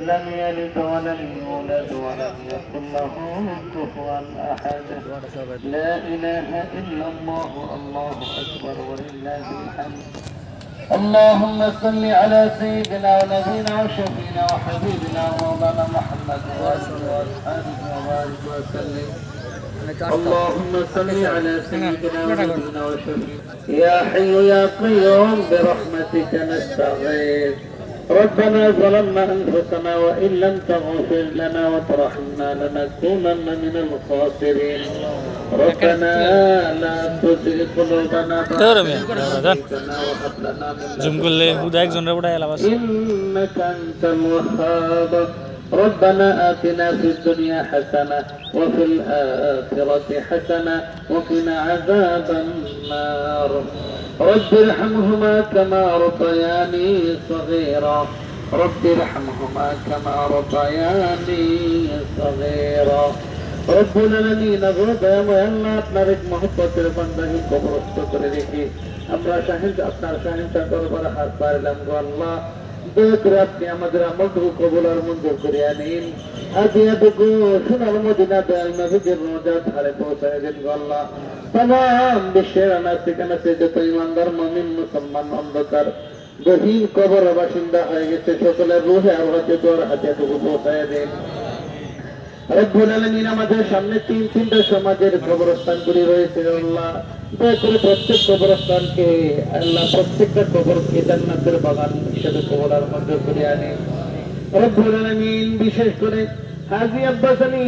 لم يلد ولم يولد ولم يكن له كفوا أحد. لا إله إلا الله الله أكبر ولله الحمد. اللهم صل على سيدنا ونبينا وشفينا وحبيبنا ومولانا محمد وآله وأصحابه وبارك وسلم. اللهم صل على سيدنا ونبينا وشفينا. يا حي يا قيوم برحمتك نستغيث. ربنا ظلمنا أنفسنا وإن لم تغفر لنا وترحمنا لنكونن من الخاسرين ربنا لا تزغ قلوبنا بعد إذ هدانا إنك أنت الوهاب ربنا آتنا في الدنيا حسنة وفي الآخرة حسنة وقنا عذاب النار رب ارحمهما كما ربياني صغيرا رب ارحمهما كما ربياني صغيرا رب العالمين غربا আল্লাহ আপনার এক মহব্বতের বান্দাকে কবরস্থ করে রেখে আমরা শাহিদ আপনার শাহিদটা দরবারে হাত পারলাম গো আল্লাহ অন্ধকার, গহীন কবর বাসিন্দা হয়ে গেছে, সকলের রুহে আর তোর হাতে এটুকু পৌঁছায় দেন। রব্বুল আলামিন আমাদের সামনে তিন তিনটা সমাজের কবরস্থানগুলি রয়েছে আল্লাহ। দয়া করে প্রত্যেক কবরস্থানকে আল্লাহ প্রত্যেকটা বাগান হিসেবে কবরার মধ্যে করে আনে। বিশেষ করে হাজি আব্বাস আলী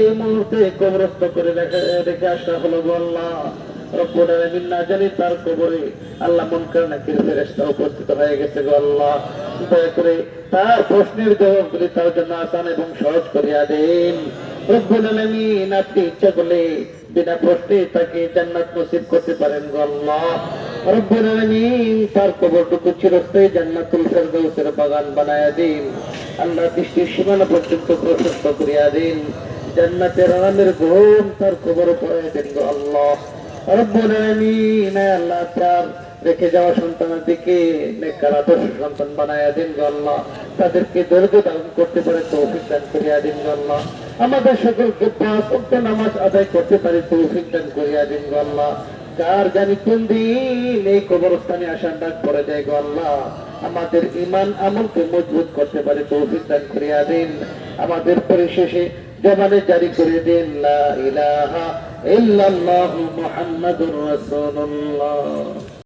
এই মুহূর্তে কবরস্থ করে রেখে আসা হলো আল্লাহ। না জানি তার উপস্থিত হয়ে গেছে করে তার প্রশ্নের জবাবগুলি তার জন্য আসান এবং সহজ করিয়া দেন। রব্বুল আপনি ইচ্ছা করলে বিনা প্রশ্নে তাকে জান্নাত নসিব করতে পারেন তার কবরটুকু চিরস্থায়ী জান্নাতুল বাগান দিন। আল্লাহ দৃষ্টির সীমানা পর্যন্ত প্রশস্ত করিয়া দিন। জান্নাতের ঘুম তার কবর দেন আল্লাহ। তার রেখে যাওয়া সন্তানের দিকে আদর্শ সন্তান বানায়া দিন গো তাদেরকে দৈর্ঘ্য ধারণ করতে পারে তৌফিক দান করিয়া দিন গো আল্লাহ। আমাদের সকলকে পাঁচ অক্ট নামাজ আদায় করতে পারে তৌফিক দান করিয়া দিন গো আল্লাহ। কার জানি কোন দিন এই কবরস্থানে আসার ডাক পড়ে যায় গো আল্লাহ। আমাদের ইমান আমলকে মজবুত করতে পারে তৌফিক দান করিয়া দিন। আমাদের পরিশেষে জবানে জারি করে দিন, লা ইলাহা ইল্লাল্লাহু মুহাম্মাদুর রাসূলুল্লাহ।